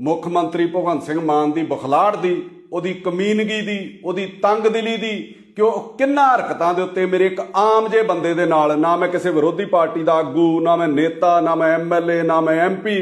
ਮੁੱਖ ਮੰਤਰੀ ਭਗਵੰਤ ਸਿੰਘ ਮਾਨ ਦੀ ਬਖਲਾੜ ਦੀ, ਉਹਦੀ ਕਮੀਨਗੀ ਦੀ, ਉਹਦੀ ਤੰਗਦਿਲੀ ਦੀ, ਕਿ ਉਹ ਕਿੰਨਾ ਹਰਕਤਾਂ ਦੇ ਉੱਤੇ ਮੇਰੇ ਇੱਕ ਆਮ ਜੇ ਬੰਦੇ ਦੇ ਨਾਲ, ਨਾ ਮੈਂ ਕਿਸੇ ਵਿਰੋਧੀ ਪਾਰਟੀ ਦਾ ਆਗੂ, ਨਾ ਮੈਂ ਨੇਤਾ, ਨਾ ਮੈਂ ਐਮਐਲਏ ਨਾ ਮੈਂ ਐਮਪੀ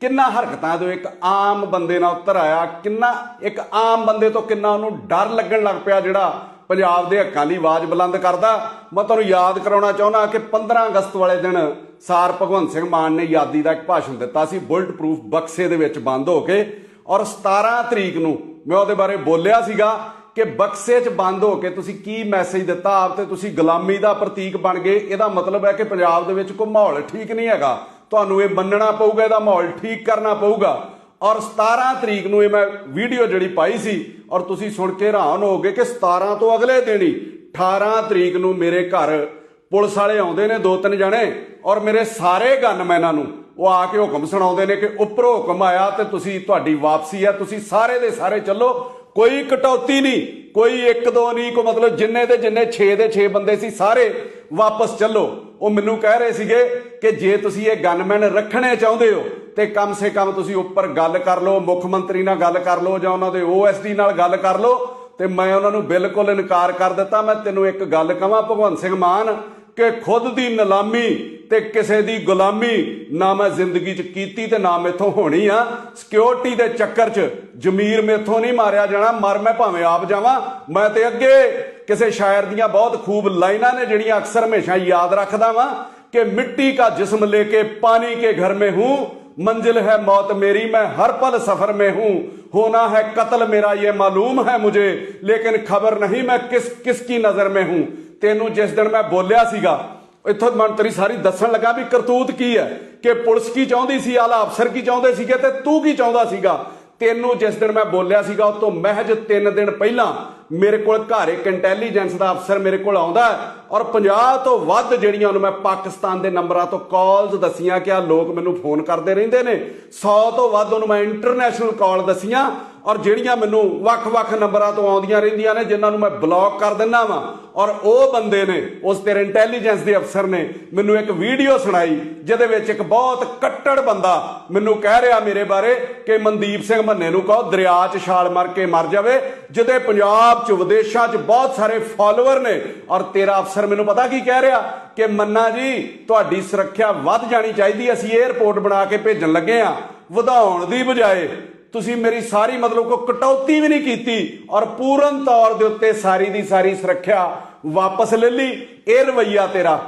ਕਿੰਨਾ ਹਰਕਤਾਂ ਤੋਂ ਇੱਕ ਆਮ ਬੰਦੇ ਨਾਲ ਉੱਤਰ ਆਇਆ, ਕਿੰਨਾ, ਇੱਕ ਆਮ ਬੰਦੇ ਤੋਂ ਕਿੰਨਾ ਉਹਨੂੰ ਡਰ ਲੱਗਣ ਲੱਗ ਪਿਆ ਜਿਹੜਾ ਪੰਜਾਬ ਦੇ ਹੱਕਾਂ ਦੀ ਆਵਾਜ਼ ਬੁਲੰਦ ਕਰਦਾ। ਮੈਂ ਤੁਹਾਨੂੰ ਯਾਦ ਕਰਾਉਣਾ ਚਾਹੁੰਦਾ ਕਿ 15 ਅਗਸਤ ਵਾਲੇ ਦਿਨ ਸਾਰ ਭਗਵੰਤ ਸਿੰਘ ਮਾਨ ਨੇ ਯਾਦੀ ਦਾ ਇੱਕ ਭਾਸ਼ਣ ਦਿੱਤਾ ਸੀ ਬੁਲਟ ਪ੍ਰੂਫ ਬਕਸੇ ਦੇ ਵਿੱਚ ਬੰਦ ਹੋ ਕੇ। ਔਰ 17 ਤਰੀਕ ਨੂੰ ਮੈਂ ਉਹਦੇ ਬਾਰੇ ਬੋਲਿਆ ਸੀਗਾ ਕਿ ਬਕਸੇ 'ਚ ਬੰਦ ਹੋ ਕੇ ਤੁਸੀਂ ਕੀ ਮੈਸੇਜ ਦਿੱਤਾ? ਆਪ ਤੇ ਤੁਸੀਂ ਗੁਲਾਮੀ ਦਾ ਪ੍ਰਤੀਕ ਬਣ ਗਏ। ਇਹਦਾ ਮਤਲਬ ਹੈ ਕਿ ਪੰਜਾਬ ਦੇ ਵਿੱਚ ਕੋਈ ਮਾਹੌਲ ਠੀਕ ਨਹੀਂ ਹੈਗਾ। ਤੁਹਾਨੂੰ ਇਹ ਮੰਨਣਾ ਪਊਗਾ, ਇਹਦਾ ਮਾਹੌਲ ਠੀਕ ਕਰਨਾ ਪਊਗਾ। ਔਰ 17 ਤਰੀਕ ਨੂੰ ਇਹ ਮੈਂ ਵੀਡੀਓ ਜਿਹੜੀ ਪਾਈ ਸੀ, ਔਰ ਤੁਸੀਂ ਸੁਣ ਕੇ ਹੈਰਾਨ ਹੋਗੇ ਕਿ 17 ਤੋਂ ਅਗਲੇ ਦਿਨ ਹੀ 18 ਤਰੀਕ ਨੂੰ ਮੇਰੇ ਘਰ ਪੁਲਿਸ ਵਾਲੇ ਆਉਂਦੇ ਨੇ ਦੋ ਤਿੰਨ ਜਣੇ, ਔਰ ਮੇਰੇ ਸਾਰੇ ਗਨਮੈਨਾਂ ਨੂੰ ਉਹ ਆ ਕੇ ਹੁਕਮ ਸੁਣਾਉਂਦੇ ਨੇ ਕਿ ਉੱਪਰੋਂ ਹੁਕਮ ਆਇਆ ਤੇ ਤੁਸੀਂ ਤੁਹਾਡੀ ਵਾਪਸੀ ਹੈ ਤੁਸੀਂ ਸਾਰੇ ਦੇ ਸਾਰੇ ਚੱਲੋ, ਕੋਈ ਕਟੌਤੀ ਨਹੀਂ, ਕੋਈ ਇੱਕ ਦੋ ਨਹੀਂ ਕੋ ਮਤਲਬ ਜਿੰਨੇ ਦੇ ਜਿੰਨੇ 6 ਦੇ 6 ਬੰਦੇ ਸੀ, ਸਾਰੇ ਵਾਪਸ ਚੱਲੋ। ਉਹ ਮੈਨੂੰ ਕਹਿ ਰਹੇ ਸੀਗੇ ਕਿ ਜੇ ਤੁਸੀਂ ਇਹ ਗਨਮੈਨ ਰੱਖਣੇ ਚਾਹੁੰਦੇ ਹੋ ਤੇ ਕਮ ਸੇ ਕਮ ਤੁਸੀਂ ਉੱਪਰ ਗੱਲ ਕਰ ਲਓ, ਮੁੱਖ ਮੰਤਰੀ ਨਾਲ ਗੱਲ ਕਰ ਲਓ ਜਾਂ ਉਹਨਾਂ ਦੇ ਓਐਸਡੀ ਨਾਲ ਗੱਲ ਕਰ ਲਓ, ਤੇ ਮੈਂ ਉਹਨਾਂ ਨੂੰ ਬਿਲਕੁਲ ਇਨਕਾਰ ਕਰ ਦਿੱਤਾ। ਮੈਂ ਤੈਨੂੰ ਇੱਕ ਗੱਲ ਕਹਾਂ ਭਗਵੰਤ ਸਿੰਘ ਮਾਨ, ਕਿ ਖੁਦ ਦੀ ਨਿਲਾਮੀ ਤੇ ਕਿਸੇ ਦੀ ਗੁਲਾਮੀ ਨਾ ਮੈਂ ਜ਼ਿੰਦਗੀ 'ਚ ਕੀਤੀ ਤੇ ਨਾ ਮੇਥੋਂ ਹੋਣੀ ਆ। ਸਿਕਿਉਰਿਟੀ ਦੇ ਚੱਕਰ 'ਚ ਜ਼ਮੀਰ ਮੇਥੋਂ ਨਹੀਂ ਮਾਰਿਆ ਜਾਣਾ, ਮਰ ਮੈਂ ਭਾਵੇਂ ਆਪ ਜਾਵਾਂ। ਮੈਂ ਤੇ ਅੱਗੇ ਕਿਸੇ ਸ਼ਾਇਰ ਦੀਆਂ ਬਹੁਤ ਖੂਬ ਲਾਈਨਾਂ ਨੇ ਜਿਹੜੀਆਂ ਅਕਸਰ ਹਮੇਸ਼ਾ ਯਾਦ ਰੱਖਦਾ ਵਾਂ ਕਿ ਮਿੱਟੀ ਦਾ ਜਿਸਮ ਲੈ ਕੇ ਪਾਣੀ ਕੇ ਘਰ ਮੇ ਹੂੰ। मंजिल है मौत मेरी मैं हर पल सफर में हूं होना है कत्ल मेरा ये मालूम है मुझे लेकिन खबर नहीं मैं किस किसकी नजर में हूं ਤੈਨੂੰ ਜਿਸ ਦਿਨ ਮੈਂ ਬੋਲਿਆ ਸੀਗਾ ਇੱਥੋਂ ਮੈਂ ਤੇਰੀ ਸਾਰੀ ਦੱਸਣ ਲੱਗਾ ਵੀ ਕਰਤੂਤ ਕੀ ਹੈ ਕਿ ਪੁਲਿਸ ਕੀ ਚਾਹੁੰਦੀ ਸੀ ਆਲਾ ਅਫਸਰ ਕੀ ਚਾਹੁੰਦੇ ਸੀਗੇ ਤੇ ਤੂੰ ਕੀ ਚਾਹੁੰਦਾ ਸੀਗਾ ਤੈਨੂੰ ਜਿਸ ਦਿਨ ਮੈਂ ਬੋਲਿਆ ਸੀਗਾ ਉਸ ਤੋਂ ਮਹਿਜ 3 ਦਿਨ ਪਹਿਲਾਂ ਮੇਰੇ ਕੋਲ ਘਰ ਇੱਕ ਇੰਟੈਲੀਜੈਂਸ ਦਾ ਅਫਸਰ ਮੇਰੇ ਕੋਲ ਆਉਂਦਾ ਔਰ 50 ਤੋਂ ਵੱਧ ਜਿਹੜੀਆਂ ਉਹਨੂੰ ਮੈਂ ਪਾਕਿਸਤਾਨ ਦੇ ਨੰਬਰਾਂ ਤੋਂ ਕਾਲਸ ਦਸੀਆਂ ਕਿ ਆ ਲੋਕ ਮੈਨੂੰ ਫੋਨ ਕਰਦੇ ਰਹਿੰਦੇ ਨੇ। 100 ਤੋਂ ਵੱਧ ਉਹਨੂੰ ਮੈਂ ਇੰਟਰਨੈਸ਼ਨਲ ਕਾਲ ਦਸੀਆਂ ਔਰ ਜਿਹੜੀਆਂ ਮੈਨੂੰ ਵੱਖ-ਵੱਖ ਨੰਬਰਾਂ ਤੋਂ ਆਉਂਦੀਆਂ ਰਹਿੰਦੀਆਂ ਨੇ, ਜਿਨ੍ਹਾਂ ਨੂੰ ਮੈਂ ਬਲੌਕ ਕਰ ਦਿੰਦਾ ਵਾਂ। ਔਰ ਉਹ ਬੰਦੇ ਨੇ, ਉਸ ਤੇਰੇ ਇੰਟੈਲੀਜੈਂਸ ਦੇ ਅਫਸਰ ਨੇ ਮੈਨੂੰ ਇੱਕ ਵੀਡੀਓ ਸੁਣਾਈ, ਜਿਹਦੇ ਵਿੱਚ ਇੱਕ ਬਹੁਤ ਕੱਟੜ ਬੰਦਾ ਮੈਨੂੰ ਕਹਿ ਰਿਹਾ ਮੇਰੇ ਬਾਰੇ ਕਿ ਮਨਦੀਪ ਸਿੰਘ ਮੰਨੇ ਨੂੰ ਕਹੋ, ਦਰਿਆ 'ਚ ਛਾਲ ਮਾਰ ਕੇ ਮਰ ਜਾਵੇ, ਜਿਹਦੇ ਪੰਜਾਬ 'ਚ, ਵਿਦੇਸ਼ਾਂ 'ਚ ਬਹੁਤ ਸਾਰੇ ਫਾਲੋਅਰ ਨੇ। ਔਰ ਤੇਰਾ ਅਫਸਰ ਮੈਨੂੰ ਪਤਾ ਕੀ ਕਹਿ ਰਿਹਾ? ਕਿ ਮੰਨਾ ਜੀ, ਤੁਹਾਡੀ ਸੁਰੱਖਿਆ ਵੱਧ ਜਾਣੀ ਚਾਹੀਦੀ, ਅਸੀਂ 에ਅਰਪੋਰਟ ਬਣਾ ਕੇ ਭੇਜਣ ਲੱਗੇ ਆ ਵਧਾਉਣ ਦੀ ਬਜਾਏ ਤੁਸੀਂ ਮੇਰੀ ਸਾਰੀ ਮਤਲਬ ਕੋ ਕਟੌਤੀ ਵੀ ਨਹੀਂ ਕੀਤੀ ਔਰ ਪੂਰਨ ਤੌਰ ਦੇ ਉੱਤੇ ਸਾਰੀ ਦੀ ਸਾਰੀ ਸੁਰੱਖਿਆ ਵਾਪਸ ਲੈ ਲਈ, ਇਹ ਰਵਈਆ ਤੇਰਾ।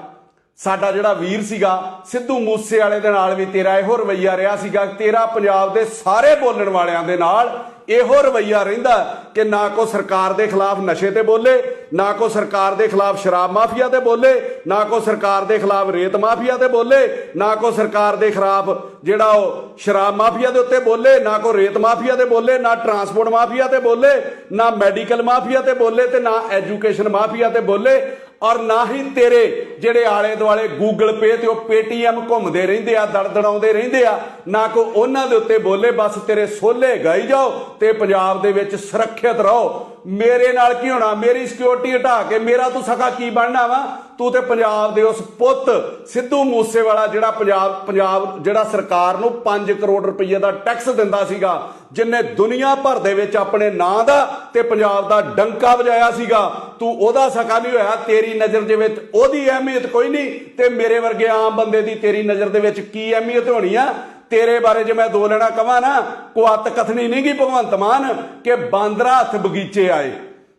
ਸਾਡਾ ਜਿਹੜਾ ਵੀਰ ਸੀਗਾ, ਸਿੱਧੂ ਮੂਸੇ ਵਾਲੇ ਦੇ ਨਾਲ ਵੀ ਤੇਰਾ ਇਹੋ ਰਵਈਆ ਰਿਹਾ ਸੀਗਾ ਤੇਰਾ ਪੰਜਾਬ ਦੇ ਸਾਰੇ ਬੋਲਣ ਵਾਲਿਆਂ ਦੇ ਨਾਲ ਇਹੋ ਰਵਈਆ ਰਹਿੰਦਾ ਕਿ ਨਾ ਕੋ ਸਰਕਾਰ ਦੇ ਖਿਲਾਫ ਨਸ਼ੇ ਤੇ ਬੋਲੇ, ਨਾ ਕੋ ਸਰਕਾਰ ਦੇ ਖਿਲਾਫ ਸ਼ਰਾਬ ਮਾਫੀਆ ਤੇ ਬੋਲੇ, ਨਾ ਕੋ ਸਰਕਾਰ ਦੇ ਖਿਲਾਫ ਰੇਤ ਮਾਫੀਆ ਤੇ ਬੋਲੇ, ਨਾ ਕੋ ਸਰਕਾਰ ਦੇ ਖਿਲਾਫ ਜਿਹੜਾ ਉਹ ਸ਼ਰਾਬ ਮਾਫੀਆ ਦੇ ਉੱਤੇ ਬੋਲੇ, ਨਾ ਕੋ ਰੇਤ ਮਾਫੀਆ ਤੇ ਬੋਲੇ, ਨਾ ਟਰਾਂਸਪੋਰਟ ਮਾਫੀਆ ਤੇ ਬੋਲੇ, ਨਾ ਮੈਡੀਕਲ ਮਾਫੀਆ ਤੇ ਬੋਲੇ ਤੇ ਨਾ ਐਜੂਕੇਸ਼ਨ ਮਾਫੀਆ ਤੇ ਬੋਲੇ। ਔਰ ਨਾ ਹੀ ਤੇਰੇ ਜਿਹੜੇ ਆਲੇ ਦੁਆਲੇ ਗੂਗਲ ਪੇ ਤੇ ਉਹ ਪੇਟੀਐਮ ਘੁੰਮਦੇ ਰਹਿੰਦੇ ਆ, ਦੜਦੜਾਉਂਦੇ ਰਹਿੰਦੇ ਆ, ਨਾ ਕੋ ਉਹਨਾਂ ਦੇ ਉੱਤੇ ਬੋਲੇ, ਬਸ ਤੇਰੇ ਸੋਲੇ ਗਾਈ ਜਾਓ ਤੇ ਪੰਜਾਬ ਦੇ ਵਿੱਚ ਸੁਰੱਖਿਅਤ ਰਹੋ। ਮੇਰੇ ਨਾਲ ਕੀ ਹੋਣਾ? ਮੇਰੀ ਸਿਕਿਉਰਿਟੀ ਹਟਾ ਕੇ ਮੇਰਾ ਤੂੰ ਸਖਾ ਕੀ ਬਣਨਾ ਵਾ? ਤੂੰ ਤੇ ਪੰਜਾਬ ਦੇ ਉਸ ਪੁੱਤ ਸਿੱਧੂ ਮੂਸੇਵਾਲਾ ਜਿਹੜਾ ਪੰਜਾਬ ਪੰਜਾਬ ਜਿਹੜਾ ਸਰਕਾਰ ਨੂੰ 5 ਕਰੋੜ ਰੁਪਏ ਦਾ ਟੈਕਸ ਦਿੰਦਾ ਸੀਗਾ। ਜਿਨੇ ਦੁਨੀਆ ਭਰ ਦੇ ਵਿੱਚ ਆਪਣੇ ਨਾਂ ਦਾ ਤੇ ਪੰਜਾਬ ਦਾ ਡੰਕਾ ਵਜਾਇਆ ਸੀਗਾ, ਤੂੰ ਉਹਦਾ ਸਕਾ ਨਹੀਂ ਹੋਇਆ, ਤੇਰੀ ਨਜ਼ਰ ਦੇ ਵਿੱਚ ਉਹਦੀ ਅਹਿਮੀਅਤ ਕੋਈ ਨਹੀਂ, ਤੇ ਮੇਰੇ ਵਰਗੇ ਆਮ ਬੰਦੇ ਦੀ ਤੇਰੀ ਨਜ਼ਰ ਦੇ ਵਿੱਚ ਕੀ ਅਹਿਮੀਅਤ ਹੋਣੀ ਆ? ਤੇਰੇ ਬਾਰੇ ਜੇ ਮੈਂ ਦੋ ਲੈਣਾ ਕਵਾਂ ਨਾ ਕੁਆਤ ਕਥਨੀ ਨਹੀਂ ਭਗਵੰਤ ਮਾਨ, ਕਿ ਬਾਂਦਰਾ ਹੱਥ ਬਗੀਚੇ ਆਏ।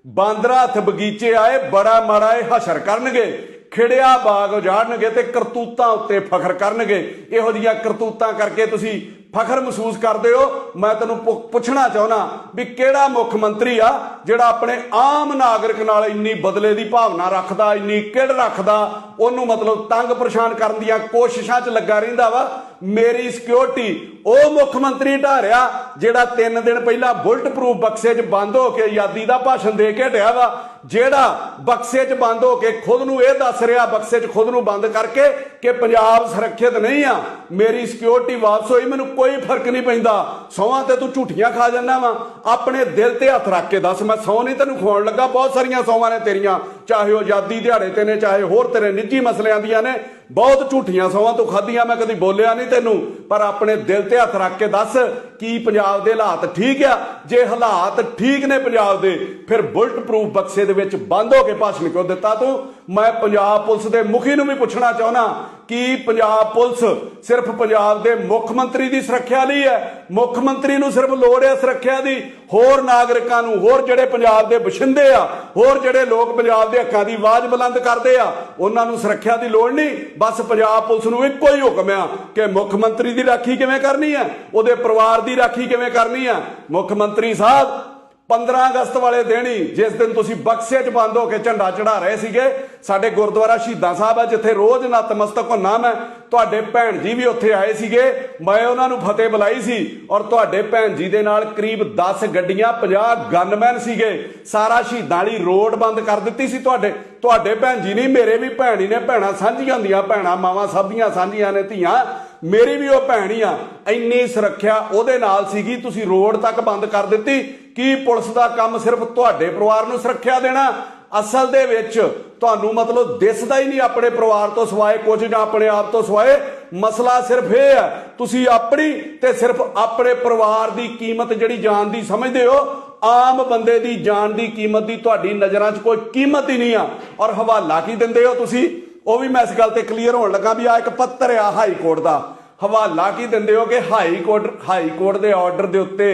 ਬਾਂਦਰਾ ਹੱਥ ਬਗੀਚੇ ਆਏ, ਬੜਾ ਮਾੜਾ ਇਹ ਹਸ਼ਰ ਕਰਨਗੇ। ਖਿੜਿਆ ਬਾਗ ਉਜਾੜਨਗੇ ਤੇ ਕਰਤੂਤਾਂ ਉੱਤੇ ਫਖਰ ਕਰਨਗੇ। ਇਹੋ ਜਿਹੀਆਂ ਕਰਤੂਤਾਂ ਕਰਕੇ ਤੁਸੀਂ ਫਖਰ ਮਹਿਸੂਸ ਕਰਦੇ ਹੋ, ਮੈਂ ਤੈਨੂੰ ਪੁ- ਪੁੱਛਣਾ ਚਾਹੁੰਦਾ ਵੀ ਕਿਹੜਾ ਮੁੱਖ ਮੰਤਰੀ ਆ ਜਿਹੜਾ ਆਪਣੇ ਆਮ ਨਾਗਰਿਕ ਨਾਲ ਇੰਨੀ ਬਦਲੇ ਦੀ ਭਾਵਨਾ ਰੱਖਦਾ, ਇੰਨੀ ਕਿੜ ਰੱਖਦਾ, ਉਹਨੂੰ ਮਤਲਬ ਤੰਗ ਪਰੇਸ਼ਾਨ ਕਰਨ ਦੀਆਂ ਕੋਸ਼ਿਸ਼ਾਂ 'ਚ ਲੱਗਾ ਰਹਿੰਦਾ ਵਾ? ਮੇਰੀ ਸਿਕਿਉਰਿਟੀ ਉਹ ਮੁੱਖ ਮੰਤਰੀ ਢਾਰਿਆ, ਜਿਹੜਾ 3 ਦਿਨ ਪਹਿਲਾਂ ਬੁਲਟ ਪ੍ਰੂਫ ਬਕਸੇ 'ਚ ਬੰਦ ਹੋ ਕੇ ਆਜ਼ਾਦੀ ਦਾ ਭਾਸ਼ਣ ਦੇ ਕੇ ਹਟਿਆ ਵਾ, ਜਿਹੜਾ ਬਕਸੇ 'ਚ ਬੰਦ ਹੋ ਕੇ ਖੁਦ ਨੂੰ ਇਹ ਦੱਸ ਰਿਹਾ, ਬਕਸੇ 'ਚ ਖੁਦ ਨੂੰ ਬੰਦ ਕਰਕੇ ਕਿ ਪੰਜਾਬ ਸੁਰੱਖਿਅਤ ਨਹੀਂ ਆ, ਮੇਰੀ ਸਿਕਿਉਰਿਟੀ ਵਾਪਸ ਹੋਈ, ਮੈਨੂੰ ਕੋਈ ਫ਼ਰਕ ਨਹੀਂ ਪੈਂਦਾ। ਸੌਹਾਂ ਤੇ ਤੂੰ ਝੂਠੀਆਂ ਖਾ ਜਾਂਦਾ ਵਾ, ਆਪਣੇ ਦਿਲ ਤੇ ਹੱਥ ਰੱਖ ਕੇ ਦੱਸ, ਮੈਂ ਸੌ ਨਹੀਂ ਤੈਨੂੰ ਖਵਾਉਣ ਲੱਗਾ, ਬਹੁਤ ਸਾਰੀਆਂ ਸੌਹਾਂ ਨੇ ਤੇਰੀਆਂ। ਚਾਹੇ ਉਹ ਆਜ਼ਾਦੀ ਦਿਹਾੜੇ ਤੇ ਨੇ, ਚਾਹੇ ਹੋਰ ਤੇਰੇ ਨਿੱਜੀ ਮਸਲਿਆਂ ਦੀਆਂ ਨੇ, ਬਹੁਤ ਝੂਠੀਆਂ ਸੌਵਾਂ ਤੋਂ ਖਾਧੀਆਂ, ਮੈਂ ਕਦੀ ਬੋਲਿਆ ਨਹੀਂ ਤੈਨੂੰ। ਪਰ ਆਪਣੇ ਦਿਲ ਤੇ ਹੱਥ ਰੱਖ ਕੇ ਦੱਸ ਕੀ ਪੰਜਾਬ ਦੇ ਹਾਲਾਤ ਠੀਕ ਆ? ਜੇ ਹਾਲਾਤ ਠੀਕ ਨੇ ਪੰਜਾਬ ਦੇ, ਫਿਰ ਬੁਲਟ ਪ੍ਰੂਫ ਬਕਸੇ ਦੇ ਵਿੱਚ ਬੰਦ ਹੋ ਕੇ ਭਾਸ਼ਣ ਕਿਉਂ ਦਿੱਤਾ ਤੂੰ? ਮੈਂ ਪੰਜਾਬ ਪੁਲਿਸ ਦੇ ਮੁਖੀ ਨੂੰ ਵੀ ਪੁੱਛਣਾ ਚਾਹੁੰਦਾ ਕਿ ਪੰਜਾਬ ਪੁਲਿਸ ਸਿਰਫ ਪੰਜਾਬ ਦੇ ਮੁੱਖ ਮੰਤਰੀ ਦੀ ਸੁਰੱਖਿਆ ਲਈ ਹੈ? ਮੁੱਖ ਮੰਤਰੀ ਨੂੰ ਸਿਰਫ ਲੋੜ ਹੈ ਸੁਰੱਖਿਆ ਦੀ? ਹੋਰ ਨਾਗਰਿਕਾਂ ਨੂੰ, ਹੋਰ ਜਿਹੜੇ ਪੰਜਾਬ ਦੇ ਬਸ਼ਿੰਦੇ ਆ, ਹੋਰ ਜਿਹੜੇ ਲੋਕ ਪੰਜਾਬ ਦੇ ਹੱਕਾਂ ਦੀ ਆਵਾਜ਼ ਬੁਲੰਦ ਕਰਦੇ ਆ, ਉਹਨਾਂ ਨੂੰ ਸੁਰੱਖਿਆ ਦੀ ਲੋੜ ਨਹੀਂ। ਬਸ ਪੰਜਾਬ ਪੁਲਿਸ ਨੂੰ ਇੱਕੋ ਹੀ ਹੁਕਮ ਆ ਕਿ ਮੁੱਖ ਮੰਤਰੀ ਦੀ ਰਾਖੀ ਕਿਵੇਂ ਕਰਨੀ ਹੈ? ਉਹਦੇ ਪਰਿਵਾਰ ਦੀ ਰਾਖੀ ਕਿਵੇਂ ਕਰਨੀ ਹੈ? ਮੁੱਖ ਮੰਤਰੀ ਸਾਹਿਬ 15 ਅਗਸਤ ਵਾਲੇ ਦਿਨ ਹੀ ਜਿਸ ਦਿਨ ਤੁਸੀਂ ਬਕਸੇ 'ਚ ਬੰਦ ਹੋ ਕੇ ਝੰਡਾ ਚੜਾ ਰਹੇ ਸੀਗੇ, ਸਾਡੇ ਗੁਰਦੁਆਰਾ ਸ਼ਹੀਦਾਂ ਸਾਹਿਬ ਹੈ ਜਿੱਥੇ ਰੋਜ਼ ਨਤਮਸਤਕ ਹੁੰਨਾ ਮੈਂ, ਤੁਹਾਡੇ ਭੈਣ ਜੀ ਵੀ ਉੱਥੇ ਆਏ ਸੀਗੇ, ਮੈਂ ਉਹਨਾਂ ਨੂੰ ਫਤਿਹ ਬੁਲਾਈ ਸੀ ਔਰ ਤੁਹਾਡੇ ਭੈਣ ਜੀ ਦੇ ਨਾਲ ਕਰੀਬ 10 ਗੱਡੀਆਂ 50 ਗਨਮੈਨ ਸੀਗੇ, ਸਾਰਾ ਸ਼ਹੀਦਾਂ ਵਾਲੀ ਰੋਡ ਬੰਦ ਕਰ ਦਿੱਤੀ ਸੀ ਤੁਹਾਡੇ ਤੁਹਾਡੇ ਭੈਣ ਜੀ ਨਹੀਂ, ਮੇਰੇ ਵੀ ਭੈਣ ਹੀ ਨੇ, ਭੈਣਾਂ ਸਾਂਝੀਆਂ ਹੁੰਦੀਆਂ, ਭੈਣਾਂ ਮਾਵਾਂ ਸਭ ਦੀਆਂ ਸਾਂਝੀਆਂ ਨੇ, ਧੀਆਂ ਮੇਰੀ ਵੀ ਉਹ ਭੈਣ ਹੀ ਆ, ਇੰਨੀ ਸੁਰੱਖਿਆ ਉਹਦੇ ਨਾਲ ਸੀਗੀ, ਤੁਸੀਂ ਰੋਡ ਤੱਕ ਬੰਦ ਕਰ ਦਿੱਤੀ। ਕੀ ਪੁਲਿਸ ਦਾ ਕੰਮ ਸਿਰਫ ਤੁਹਾਡੇ ਪਰਿਵਾਰ ਨੂੰ ਸੁਰੱਖਿਆ ਦੇਣਾ? ਅਸਲ ਦੇ ਵਿੱਚ ਤੁਹਾਨੂੰ ਮਤਲਬ ਦਿਸਦਾ ਹੀ ਨਹੀਂ ਆਪਣੇ ਪਰਿਵਾਰ ਤੋਂ ਸਿਵਾਏ ਕੁਝ ਜਾਂ ਆਪਣੇ ਆਪ ਤੋਂ ਸਿਵਾਏ। ਮਸਲਾ ਸਿਰਫ ਇਹ ਹੈ, ਤੁਸੀਂ ਆਪਣੀ ਤੇ ਸਿਰਫ ਆਪਣੇ ਪਰਿਵਾਰ ਦੀ ਕੀਮਤ ਜਿਹੜੀ ਜਾਨ ਦੀ ਸਮਝਦੇ ਹੋ, ਆਮ ਬੰਦੇ ਦੀ ਜਾਨ ਦੀ ਕੀਮਤ ਦੀ ਤੁਹਾਡੀ ਨਜ਼ਰਾਂ 'ਚ ਕੋਈ ਕੀਮਤ ਹੀ ਨਹੀਂ ਆ। ਔਰ ਹਵਾਲਾ ਕੀ ਦਿੰਦੇ ਹੋ ਤੁਸੀਂ? ਉਹ ਵੀ ਮੈਂ ਇਸ ਗੱਲ ਤੇ ਕਲੀਅਰ ਹੋਣ ਲੱਗਾ ਵੀ ਆ ਇੱਕ ਪੱਤਰ ਆ ਹਾਈ ਕੋਰਟ ਦਾ। ਹਵਾਲਾ ਕੀ ਦਿੰਦੇ ਹੋ ਕਿ ਹਾਈ ਕੋਰਟ ਹਾਈ ਕੋਰਟ ਦੇ ਆਰਡਰ ਦੇ ਉੱਤੇ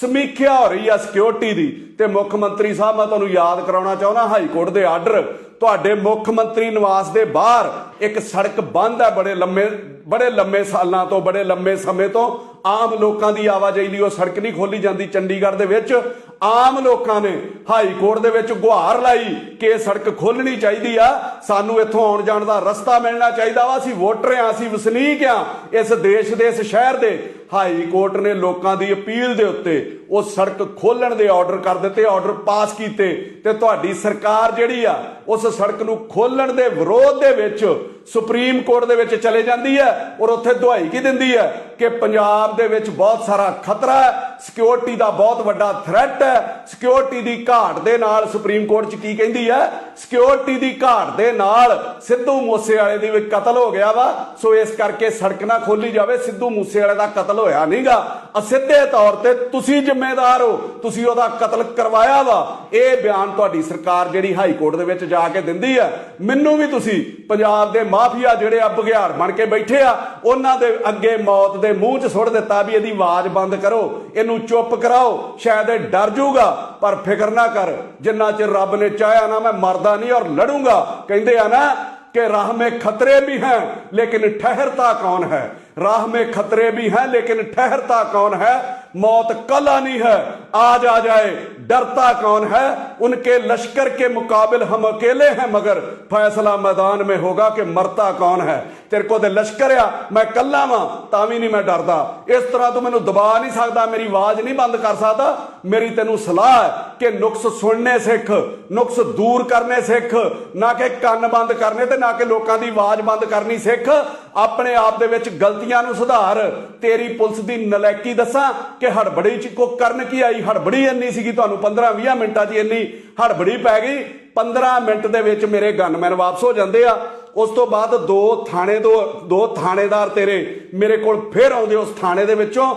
ਸਮੀਖਿਆ ਹੋ ਰਹੀ ਆ ਸਿਕਿਉਰਿਟੀ ਦੀ। ਤੇ ਮੁੱਖ ਮੰਤਰੀ ਸਾਹਿਬ, ਮੈਂ ਤੁਹਾਨੂੰ ਯਾਦ ਕਰਾਉਣਾ ਚਾਹੁੰਦਾ, ਹਾਈ ਕੋਰਟ ਦੇ ਆਰਡਰ ਤੁਹਾਡੇ ਮੁੱਖ ਮੰਤਰੀ ਨਿਵਾਸ ਦੇ ਬਾਹਰ ਇੱਕ ਸੜਕ ਬੰਦ ਹੈ ਬੜੇ ਲੰਮੇ ਬੜੇ ਲੰਮੇ ਸਾਲਾਂ ਤੋਂ, ਬੜੇ ਲੰਮੇ ਸਮੇਂ ਤੋਂ ਆਮ ਲੋਕਾਂ ਦੀ ਆਵਾਜਾਈ ਲਈ ਉਹ ਸੜਕ ਨਹੀਂ ਖੋਲੀ ਜਾਂਦੀ ਚੰਡੀਗੜ੍ਹ ਦੇ ਵਿੱਚ। ਆਮ ਲੋਕਾਂ ਨੇ ਹਾਈ ਕੋਰਟ ਦੇ ਵਿੱਚ ਗੁਹਾਰ ਲਾਈ ਕਿ ਇਹ ਸੜਕ ਖੋਲਣੀ ਚਾਹੀਦੀ ਆ। ਸਾਨੂੰ ਇੱਥੋਂ ਆਉਣ ਜਾਣ ਦਾ ਰਸਤਾ ਮਿਲਣਾ ਚਾਹੀਦਾ ਵਾ। ਅਸੀਂ ਵੋਟਰ ਆ ਅਸੀਂ ਵਸਨੀਕ ਆ ਇਸ ਦੇਸ਼ ਦੇ, ਇਸ ਸ਼ਹਿਰ ਦੇ ਹਾਈ ਕੋਰਟ ਨੇ ਲੋਕਾਂ ਦੀ ਅਪੀਲ ਦੇ ਉੱਤੇ ਉਹ ਸੜਕ ਖੋਲਣ ਦੇ ਆਰਡਰ ਕਰ ਦਿੱਤੇ ਆਰਡਰ ਪਾਸ ਕੀਤੇ ਤੇ ਤੁਹਾਡੀ ਸਰਕਾਰ ਜਿਹੜੀ ਆ, ਉਸ ਸੜਕ ਨੂੰ ਖੋਲਣ ਦੇ ਵਿਰੋਧ ਦੇ ਵਿੱਚ ਸੁਪਰੀਮ ਕੋਰਟ ਦੇ ਵਿੱਚ ਚਲੇ ਜਾਂਦੀ ਹੈ ਔਰ ਉੱਥੇ ਦੁਹਾਈ ਕੀ ਦਿੰਦੀ ਹੈ ਕਿ ਪੰਜਾਬ ਦੇ ਵਿੱਚ ਬਹੁਤ ਸਾਰਾ ਖਤਰਾ ਹੈ ਸਿਕਿਉਰਿਟੀ ਦਾ ਬਹੁਤ ਵੱਡਾ ਥ੍ਰੈਟ ਹੈ ਸਿਕਿਉਰਿਟੀ ਦੀ ਘਾਟ ਦੇ ਨਾਲ ਸੁਪਰੀਮ ਕੋਰਟ 'ਚ ਕੀ ਕਹਿੰਦੀ ਹੈ? ਸਿਕਿਉਰਿਟੀ ਦੀ ਘਾਟ ਦੇ ਨਾਲ ਸਿੱਧੂ ਮੂਸੇਵਾਲੇ ਦੀ ਵੀ ਕਤਲ ਹੋ ਗਿਆ ਵਾ, ਸੋ ਇਸ ਕਰਕੇ ਸੜਕ ਨਾ ਖੋਲੀ ਜਾਵੇ, ਸਿੱਧੂ ਮੂਸੇਵਾਲੇ ਦਾ ਕਤਲ ਹੋਇਆ ਨਹੀਂਗਾ ਅਸਿੱਧੇ ਤੌਰ ਤੇ ਤੁਸੀਂ ਜ਼ਿੰਮੇਦਾਰ ਹੋ। ਤੁਸੀਂ ਉਹਦਾ ਕਤਲ ਕਰਵਾਇਆ ਵਾ। ਇਹ ਬਿਆਨ ਤੁਹਾਡੀ ਸਰਕਾਰ ਜਿਹੜੀ ਹਾਈ ਕੋਰਟ ਦੇ ਵਿੱਚ ਜਾ ਕੇ ਦਿੰਦੀ ਆ ਮੈਨੂੰ ਵੀ ਤੁਸੀਂ ਪੰਜਾਬ ਦੇ ਮਾਫੀਆ ਜਿਹੜੇ ਆ ਬਗਿਆੜ ਬਣ ਕੇ ਬੈਠੇ ਆ, ਉਹਨਾਂ ਦੇ ਅੱਗੇ ਮੌਤ ਦੇ ਮੂੰਹ 'ਚ ਸੁੱਟ ਦਿੱਤਾ ਵੀ ਇਹਦੀ ਆਵਾਜ਼ ਬੰਦ ਕਰੋ। ਇਹਨੂੰ ਚੁੱਪ ਕਰਾਓ। ਸ਼ਾਇਦ ਇਹ ਡਰ ਜਾਊਗਾ, ਪਰ ਫਿਕਰ ਨਾ ਕਰ। ਜਿੰਨਾ ਚਿਰ ਰੱਬ ਨੇ ਚਾਹਿਆ ਨਾ ਮੈਂ ਮਰਦਾ ਨਹੀਂ ਔਰ ਲੜੂਗਾ। ਕਹਿੰਦੇ ਆ ਨਾ ਕਿ ਰਾਹ ਮੇ ਖਤਰੇ ਵੀ ਹੈ, ਲੇਕਿਨ ਠਹਿਰਤਾ ਕੌਣ ਹੈ? राह में खतरे भी हैं, लेकिन ठहरता कौन है? मौत कल आनी है। आज आ जाए, डरता कौन है? उनके लश्कर के मुकाबले हम अकेले हैं, मगर फैसला मैदान में होगा कि मरता कौन है। ਤੇਰੇ ਕੋਲ ਤੇ ਲਸ਼ਕਰ ਆ, ਮੈਂ ਕੱਲਾ ਵਾਂ, ਤਾਂ ਵੀ ਨਹੀਂ ਮੈਂ ਡਰਦਾ। ਇਸ ਤਰ੍ਹਾਂ ਤੂੰ ਮੈਨੂੰ ਦਬਾ ਨਹੀਂ ਸਕਦਾ, ਮੇਰੀ ਆਵਾਜ਼ ਨਹੀਂ ਬੰਦ ਕਰ ਸਕਦਾ। ਮੇਰੀ ਤੈਨੂੰ ਸਲਾਹ ਹੈ ਕਿ ਨੁਕਸ ਸੁਣਨੇ ਸਿੱਖ, ਨੁਕਸ ਦੂਰ ਕਰਨੇ ਸਿੱਖ, ਨਾ ਕਿ ਕੰਨ ਬੰਦ ਕਰਨੇ ਤੇ ਨਾ ਕਿ ਲੋਕਾਂ ਦੀ ਆਵਾਜ਼ ਬੰਦ ਕਰਨੀ ਸਿੱਖ। ਆਪਣੇ ਆਪ ਦੇ ਵਿੱਚ ਗਲਤੀਆਂ ਨੂੰ ਸੁਧਾਰ। ਤੇਰੀ ਪੁਲਿਸ ਦੀ ਨਲੈਕੀ ਦੱਸਾਂ ਕਿ ਹੜਬੜੀ ਚ ਕੋ ਕਰਨ ਕੀ ਆਈ? ਹੜਬੜੀ ਇੰਨੀ ਸੀਗੀ ਤੁਹਾਨੂੰ 15 20 ਮਿੰਟਾਂ 'ਚ ਇੰਨੀ ਹੜਬੜੀ ਪੈ ਗਈ। 15 ਮਿੰਟ ਦੇ ਵਿੱਚ ਮੇਰੇ ਗਨਮੈਨ ਵਾਪਸ ਹੋ ਜਾਂਦੇ ਆ। ਉਸ ਤੋਂ ਬਾਅਦ ਦੋ ਥਾਣੇ ਤੋਂ ਦੋ ਥਾਣੇਦਾਰ ਤੇਰੇ ਮੇਰੇ ਕੋਲ ਫੇਰ ਆਉਂਦੇ ਉਸ ਥਾਣੇ ਦੇ ਵਿੱਚੋਂ।